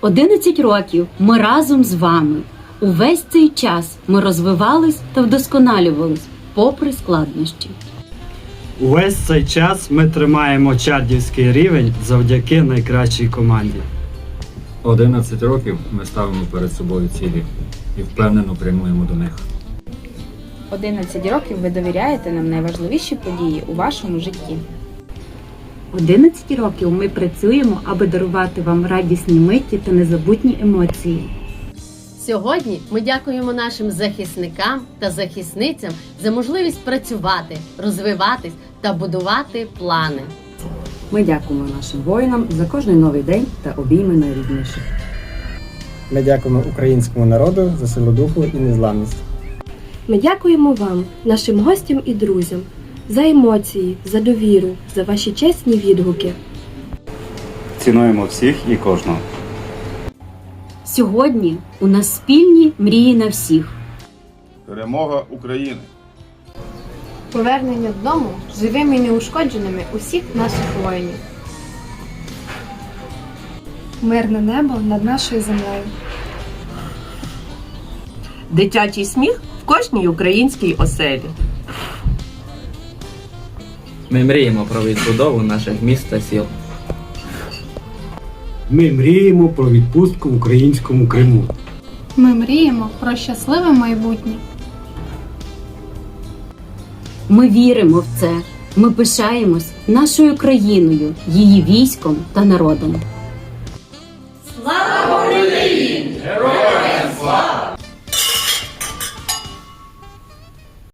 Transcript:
11 років ми разом з вами. Увесь цей час ми розвивались та вдосконалювались, попри складнощі. Увесь цей час ми тримаємо чардівський рівень завдяки найкращій команді. 11 років ми ставимо перед собою цілі і впевнено прямуємо до них. 11 років ви довіряєте нам найважливіші події у вашому житті. 11 років ми працюємо, аби дарувати вам радісні миті та незабутні емоції. Сьогодні ми дякуємо нашим захисникам та захисницям за можливість працювати, розвиватись та будувати плани. Ми дякуємо нашим воїнам за кожен новий день та обійми найрідніших. Ми дякуємо українському народу за силу духу і незламність. Ми дякуємо вам, нашим гостям і друзям, за емоції, за довіру, за ваші чесні відгуки. Цінуємо всіх і кожного. Сьогодні у нас спільні мрії на всіх. Перемога України! Повернення додому живими і неушкодженими усіх наших воїнів. Мирне небо над нашою землею. Дитячий сміх в кожній українській оселі. Ми мріємо про відбудову наших міст та сіл. Ми мріємо про відпустку в українському Криму. Ми мріємо про щасливе майбутнє. Ми віримо в це. Ми пишаємось нашою країною, її військом та народом. Слава Україні! Героям!